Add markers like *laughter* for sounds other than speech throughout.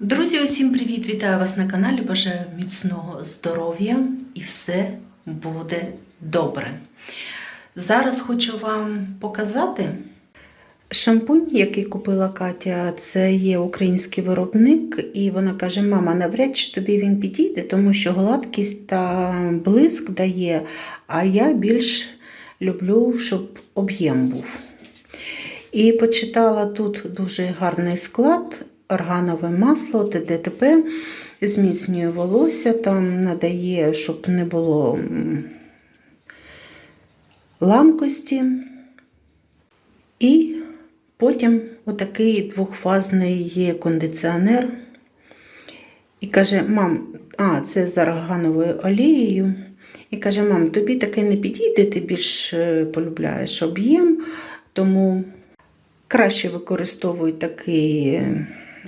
Друзі, усім привіт! Вітаю вас на каналі. Бажаю міцного здоров'я і все буде добре. Зараз хочу вам показати шампунь, який купила Катя. Це є український виробник, і вона каже: Мама, навряд чи тобі він підійде, тому що гладкість та блиск дає, а я більш люблю, щоб об'єм був. І почитала тут дуже гарний склад, органове масло, ТДТП, зміцнює волосся, там надає, щоб не було ламкості. І потім отакий двохфазний кондиціонер. І каже, мам, а, це з аргановою олією. І каже, мам, тобі таке не підійде, ти більш е, полюбляєш об'єм, тому краще використовуй такі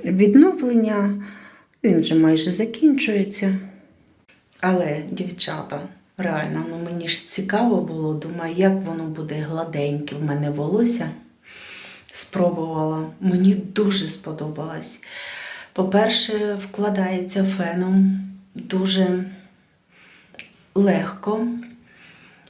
відновлення. Він вже майже закінчується. Але, дівчата, реально, ну мені ж цікаво було, думаю, як воно буде гладеньке в мене волосся. Спробувала. Мені дуже сподобалось. По-перше, вкладається феном дуже легко.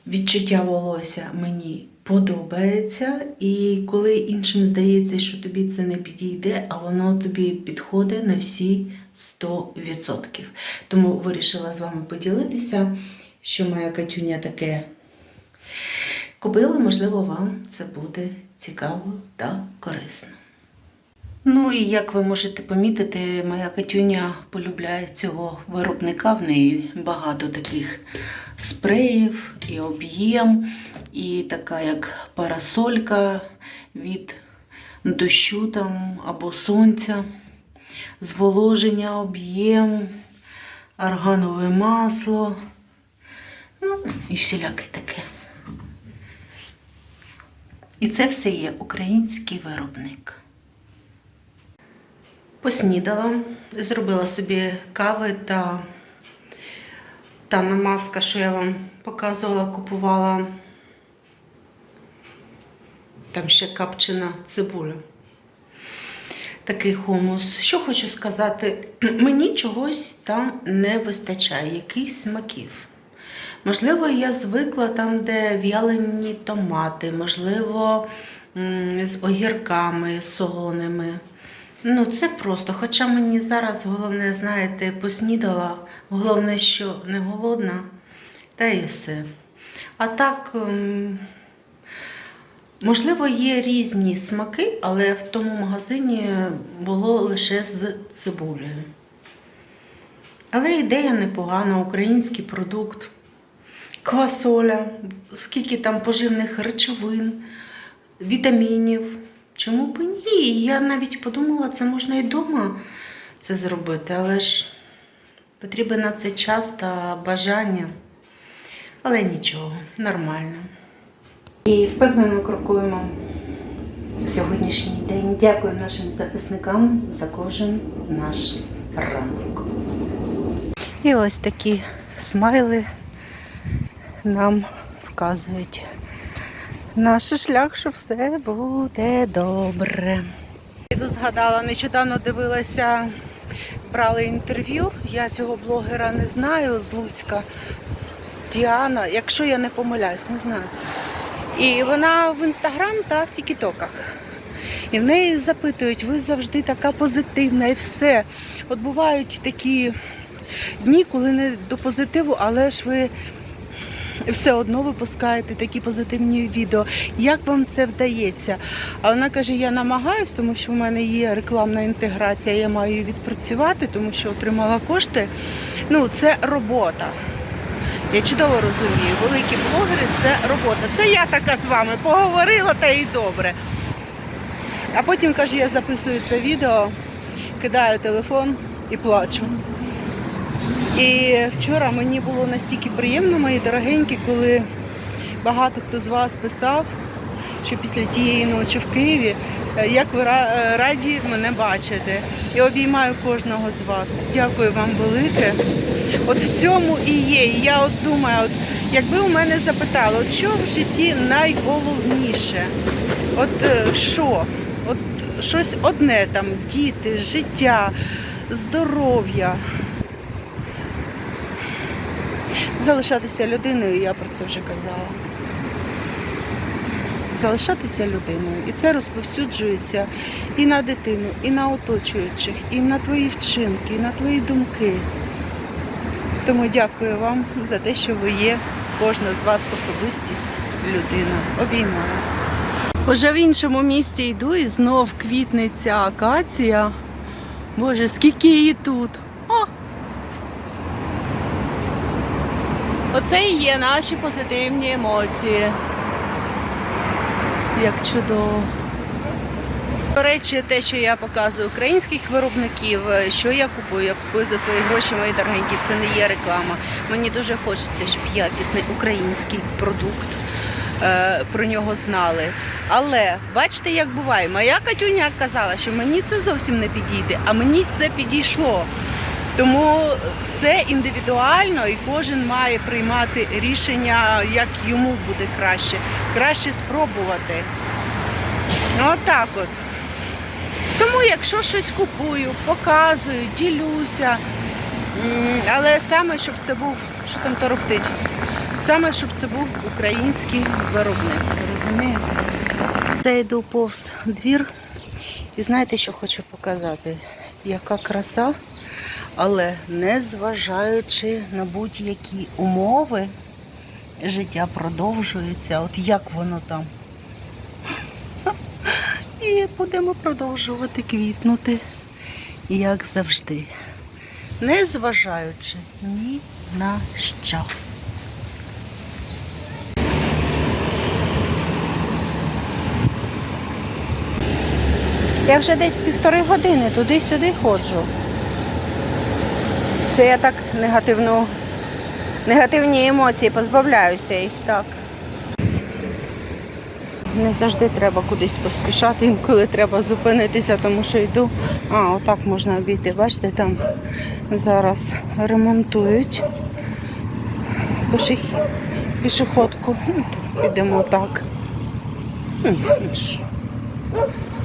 Відчуття волосся мені подобається. І коли іншим здається, що тобі це не підійде, а воно тобі підходить на всі 100%. Тому вирішила з вами поділитися, що моя Катюня таке купила. Можливо, вам це буде цікаво та корисно. Ну і як ви можете помітити, моя Катюня полюбляє цього виробника. В неї багато таких спреїв і об'єм, і така як парасолька від дощу там або сонця, зволоження, об'єм, арганове масло. Ну, і всіляке таке. І це все є український виробник. Поснідала, зробила собі кави та та намазка, що я вам показувала, купувала. Там ще капчена цибуля. Такий хумус. Що хочу сказати, *clears throat* мені чогось там не вистачає, якихось смаків. Можливо, я звикла там, де в'ялені томати, можливо, з огірками солоними. Ну, це просто. Хоча мені зараз головне, знаєте, поснідала, головне, що не голодна, та і все. А так, ем, можливо, є різні смаки, але в тому магазині було лише з цибулею. Але ідея непогана, український продукт, квасоля, скільки там поживних речовин, вітамінів. Чому б ні? Я навіть подумала, це можна і вдома це зробити, але ж потрібен на це час та бажання. Але нічого, нормально. І впевнено крокуємо сьогоднішній день. Дякую нашим захисникам за кожен наш ранок. І ось такі смайли нам вказують наш шлях, що все буде добре. Іду згадала, нещодавно дивилася, брали інтерв'ю. Я цього блогера не знаю з Луцька. Діана, якщо я не помиляюсь, не знаю. І вона в інстаграм та в тікітоках. І в неї запитують, ви завжди така позитивна і все. От бувають такі дні, коли не до позитиву, але ж ви все одно випускаєте такі позитивні відео. Як вам це вдається? А вона каже: я намагаюсь, тому що в мене є рекламна інтеграція, я маю її відпрацювати, тому що отримала кошти. Ну, це робота. Я чудово розумію, великі блогери це робота. Це я така з вами поговорила та і добре. А потім каже, я записую це відео, кидаю телефон і плачу. І вчора мені було настільки приємно, мої дорогенькі, коли багато хто з вас писав, що після тієї ночі в Києві, е, як ви е, раді мене бачити. І обіймаю кожного з вас. Дякую вам велике. От в цьому і є. Я от думаю, от, якби у мене запитали, от що в житті найголовніше? От е, що? От щось одне там, діти, життя, здоров'я. Залишатися людиною, я про це вже казала. Залишатися людиною. І це розповсюджується і на дитину, і на оточуючих, і на твої вчинки, і на твої думки. Тому дякую вам за те, що ви є. Кожна з вас особистість, людина. Обіймаю. Уже в іншому місті йду і знов квітнеться акація. Боже, скільки її тут. Оце і є наші позитивні емоції. Як чудово. До речі, те, що я показую українських виробників, е, що я купую, я купую за свої гроші, мої дорогенькі, це не є реклама. Мені дуже хочеться, щоб якісний український продукт е, про нього знали. Але бачите, як буває, моя Катюня казала, що мені це зовсім не підійде, а мені це підійшло. Тому все індивідуально і кожен має приймати рішення, як йому буде краще. Краще спробувати. Ну, отак от. Тому, якщо щось купую, показую, ділюся. Але саме, щоб це був, що там торохтить, саме, щоб це був український виробник. Розумієте? Я йду повз двір і знаєте, що хочу показати? Яка краса, але не зважаючи на будь-які умови, життя продовжується. От як воно там. *laughs* І будемо продовжувати квітнути, як завжди. Не зважаючи ні на що. Я вже десь півтори години туди-сюди ходжу. Це я так негативну, негативні емоції позбавляюся їх так. Не завжди треба кудись поспішати, інколи треба зупинитися, тому що йду. А, отак можна обійти. Бачите, там зараз ремонтують пішоходку. Ну, підемо так. Ну.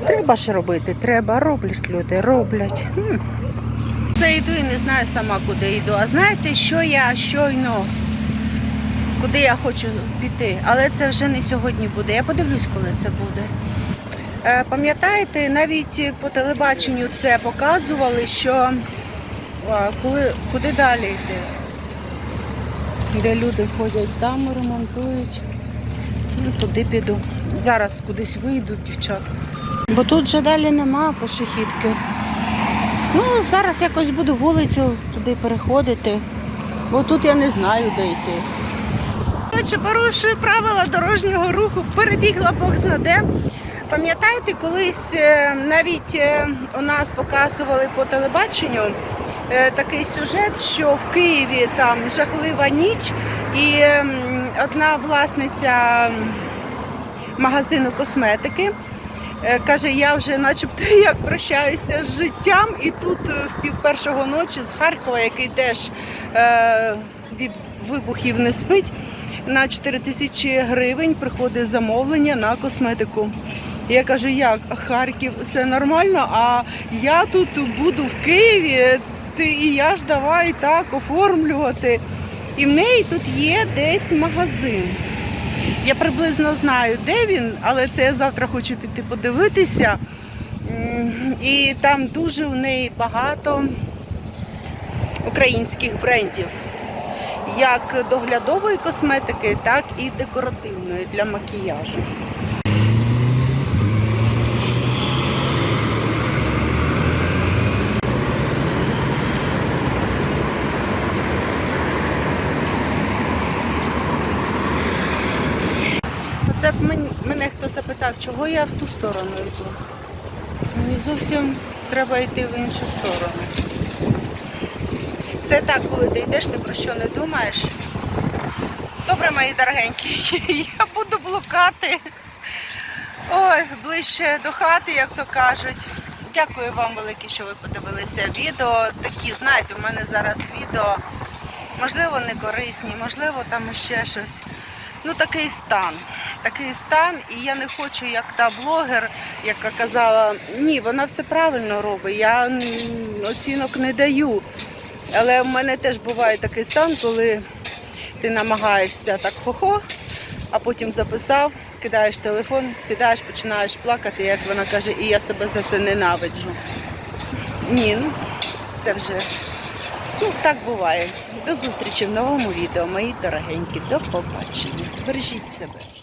Треба ж робити, треба, роблять люди, роблять. Це йду і не знаю сама, куди йду. А знаєте, що я щойно куди я хочу піти, але це вже не сьогодні буде. Я подивлюсь, коли це буде. Е, Пам'ятаєте, навіть по телебаченню це показували, що а, коли, куди далі йти, де люди ходять, там ремонтують. Ну, туди піду. Зараз кудись вийдуть, дівчата. Бо тут вже далі нема пошехідки. Ну, зараз якось буду вулицю туди переходити, бо тут я не знаю, де йти. Коротше, порушую правила дорожнього руху, перебігла Бог знаде. Пам'ятаєте, колись е, навіть е, у нас показували по телебаченню е, такий сюжет, що в Києві там жахлива ніч, і ем, одна власниця магазину косметики каже, я вже начебто *laughs* як прощаюся з життям, і тут е, в пів першого ночі з Харкова, який теж е, від вибухів не спить, на 4 тисячі гривень приходить замовлення на косметику. Я кажу, як Харків, все нормально, а я тут буду в Києві, ти і я ж давай так оформлювати. І в неї тут є десь магазин. Я приблизно знаю, де він, але це я завтра хочу піти подивитися. І там дуже у неї багато українських брендів, як доглядової косметики, так і декоративної для макіяжу. Оце б мен- мене хто запитав, чого я в ту сторону йду. Мені зовсім треба йти в іншу сторону. Це так, коли ти йдеш, ти про що не думаєш. Добре, мої дорогенькі, *laughs* я буду блукати. Ой, ближче до хати, як то кажуть. Дякую вам велике, що ви подивилися відео. Такі, знаєте, у мене зараз відео, можливо, не корисні, можливо, там ще щось. Ну, такий стан. Такий стан, і я не хочу, як та блогер, яка казала, ні, вона все правильно робить, я оцінок не даю. Але в мене теж буває такий стан, коли ти намагаєшся так хо-хо, а потім записав, кидаєш телефон, сідаєш, починаєш плакати, як вона каже, і я себе за це ненавиджу. Ні, ну це вже ну, так буває. До зустрічі в новому відео, мої дорогенькі. До побачення. Бережіть себе.